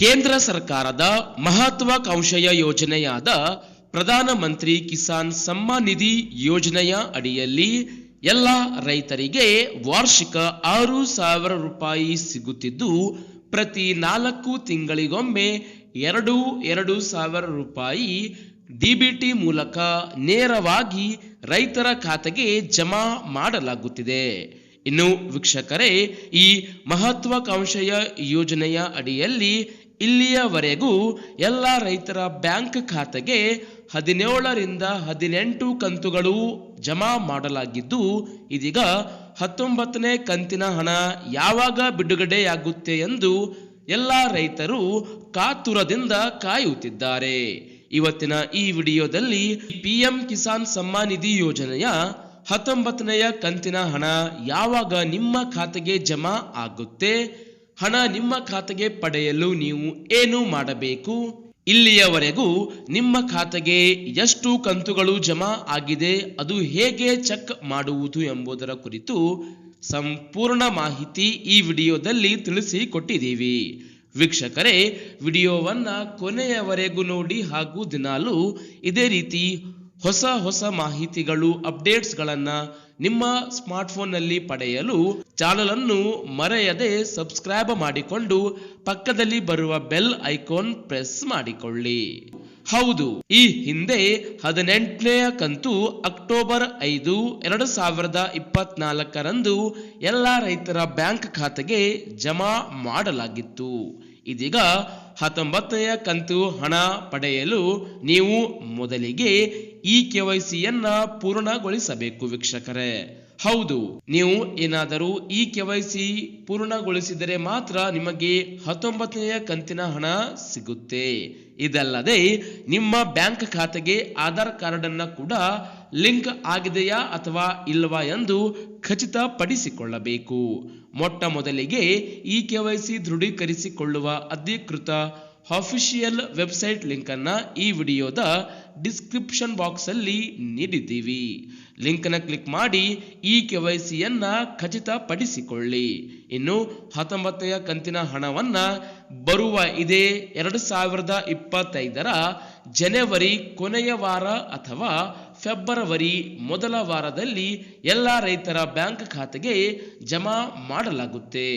ಕೇಂದ್ರ ಸರ್ಕಾರದ ಮಹತ್ವಾಕಾಂಕ್ಷೆಯ ಯೋಜನೆಯಾದ ಪ್ರಧಾನಮಂತ್ರಿ ಕಿಸಾನ್ ಸಮ್ಮಾನ್ ನಿಧಿ ಯೋಜನೆಯ ಅಡಿಯಲ್ಲಿ ಎಲ್ಲ ರೈತರಿಗೆ ವಾರ್ಷಿಕ ಆರು ಸಾವಿರ ರೂಪಾಯಿ ಸಿಗುತ್ತಿದ್ದು, ಪ್ರತಿ ನಾಲ್ಕು ತಿಂಗಳಿಗೊಮ್ಮೆ ಎರಡು ಎರಡು ಸಾವಿರ ರೂಪಾಯಿ ಡಿಬಿಟಿ ಮೂಲಕ ನೇರವಾಗಿ ರೈತರ ಖಾತೆಗೆ ಜಮಾ ಮಾಡಲಾಗುತ್ತಿದೆ. ಇನ್ನು ವೀಕ್ಷಕರೇ, ಈ ಮಹತ್ವಾಕಾಂಕ್ಷೆಯ ಯೋಜನೆಯ ಅಡಿಯಲ್ಲಿ ಇಲ್ಲಿಯವರೆಗೂ ಎಲ್ಲ ರೈತರ ಬ್ಯಾಂಕ್ ಖಾತೆಗೆ ಹದಿನೇಳರಿಂದ ಹದಿನೆಂಟು ಕಂತುಗಳು ಜಮಾ ಮಾಡಲಾಗಿದ್ದು, ಇದೀಗ ಹತ್ತೊಂಬತ್ತನೇ ಕಂತಿನ ಹಣ ಯಾವಾಗ ಬಿಡುಗಡೆಯಾಗುತ್ತೆ ಎಂದು ಎಲ್ಲ ರೈತರು ಕಾತುರದಿಂದ ಕಾಯುತ್ತಿದ್ದಾರೆ. ಇವತ್ತಿನ ಈ ವಿಡಿಯೋದಲ್ಲಿ ಪಿಎಂ ಕಿಸಾನ್ ಸಮ್ಮಾನ್ ನಿಧಿ ಯೋಜನೆಯ ಹತ್ತೊಂಬತ್ತನೆಯ ಕಂತಿನ ಹಣ ಯಾವಾಗ ನಿಮ್ಮ ಖಾತೆಗೆ ಜಮಾ ಆಗುತ್ತೆ ಹಣ ನಿಮ್ಮ ಖಾತೆಗೆ ಪಡೆಯಲು ನೀವು ಏನು ಮಾಡಬೇಕು? ಇಲ್ಲಿಯವರೆಗೂ ನಿಮ್ಮ ಖಾತೆಗೆ ಎಷ್ಟು ಕಂತುಗಳು ಜಮಾ ಆಗಿದೆ, ಅದು ಹೇಗೆ ಚೆಕ್ ಮಾಡುವುದು ಎಂಬುದರ ಕುರಿತು ಸಂಪೂರ್ಣ ಮಾಹಿತಿ ಈ ವಿಡಿಯೋದಲ್ಲಿ ತಿಳಿಸಿಕೊಟ್ಟಿದ್ದೀವಿ. ವೀಕ್ಷಕರೇ, ವಿಡಿಯೋವನ್ನು ಕೊನೆಯವರೆಗೂ ನೋಡಿ ಹಾಗೂ ದಿನಾಲು ಇದೇ ರೀತಿ ಹೊಸ ಹೊಸ ಮಾಹಿತಿಗಳು, ಅಪ್ಡೇಟ್ಸ್ಗಳನ್ನು ನಿಮ್ಮ ಸ್ಮಾರ್ಟ್ಫೋನ್ನಲ್ಲಿ ಪಡೆಯಲು ಚಾನಲನ್ನು ಮರೆಯದೆ ಸಬ್ಸ್ಕ್ರೈಬ್ ಮಾಡಿಕೊಂಡು ಪಕ್ಕದಲ್ಲಿ ಬರುವ ಬೆಲ್ ಐಕಾನ್ ಪ್ರೆಸ್ ಮಾಡಿಕೊಳ್ಳಿ. ಹೌದು, ಈ ಹಿಂದೆ ಹದಿನೆಂಟನೆಯ ಕಂತು ಅಕ್ಟೋಬರ್ ಐದು, ಎರಡು ಸಾವಿರದ ಇಪ್ಪತ್ನಾಲ್ಕರಂದು ಎಲ್ಲ ರೈತರ ಬ್ಯಾಂಕ್ ಖಾತೆಗೆ ಜಮಾ ಮಾಡಲಾಗಿತ್ತು. ಇದೀಗ ಹತ್ತೊಂಬತ್ತನೆಯ ಕಂತು ಹಣ ಪಡೆಯಲು ನೀವು ಮೊದಲಿಗೆ ಈ ಕೆವೈಸಿಯನ್ನ ಪೂರ್ಣಗೊಳಿಸಬೇಕು ವೀಕ್ಷಕರೇ. ಹೌದು, ನೀವು ಏನಾದರೂ ಈ ಸಿ ಪೂರ್ಣಗೊಳಿಸಿದರೆ ಮಾತ್ರ ನಿಮಗೆ ಹತ್ತೊಂಬತ್ತನೆಯ ಕಂತಿನ ಹಣ ಸಿಗುತ್ತೆ. ಇದಲ್ಲದೆ, ನಿಮ್ಮ ಬ್ಯಾಂಕ್ ಖಾತೆಗೆ ಆಧಾರ್ ಕಾರ್ಡ್ ಅನ್ನ ಕೂಡ ಲಿಂಕ್ ಆಗಿದೆಯಾ ಅಥವಾ ಇಲ್ಲವಾ ಎಂದು ಖಚಿತಪಡಿಸಿಕೊಳ್ಳಬೇಕು. ಮೊಟ್ಟ ಮೊದಲಿಗೆ ಈ ಸಿ ದೃಢೀಕರಿಸಿಕೊಳ್ಳುವ ಅಧಿಕೃತ ಅಫಿಷಿಯಲ್ ವೆಬ್ಸೈಟ್ ಲಿಂಕ್ ಅನ್ನ ಈ ವಿಡಿಯೋದ ಡಿಸ್ಕ್ರಿಪ್ಷನ್ ಬಾಕ್ಸಲ್ಲಿ ನೀಡಿದ್ದೀವಿ. ಲಿಂಕ್ನ ಕ್ಲಿಕ್ ಮಾಡಿ ಈ ಸಿಯನ್ನು ಖಚಿತಪಡಿಸಿಕೊಳ್ಳಿ. ಇನ್ನು ಹತ್ತೊಂಬತ್ತನೆಯ ಕಂತಿನ ಹಣವನ್ನು ಬರುವ ಇದೇ ಎರಡು ಸಾವಿರದ ಇಪ್ಪತ್ತೈದರ ಜನವರಿ ಕೊನೆಯ ವಾರ ಅಥವಾ ಫೆಬ್ರವರಿ ಮೊದಲ ವಾರದಲ್ಲಿ ಎಲ್ಲ ರೈತರ ಬ್ಯಾಂಕ್ ಖಾತೆಗೆ ಜಮಾ ಮಾಡಲಾಗುತ್ತೆ.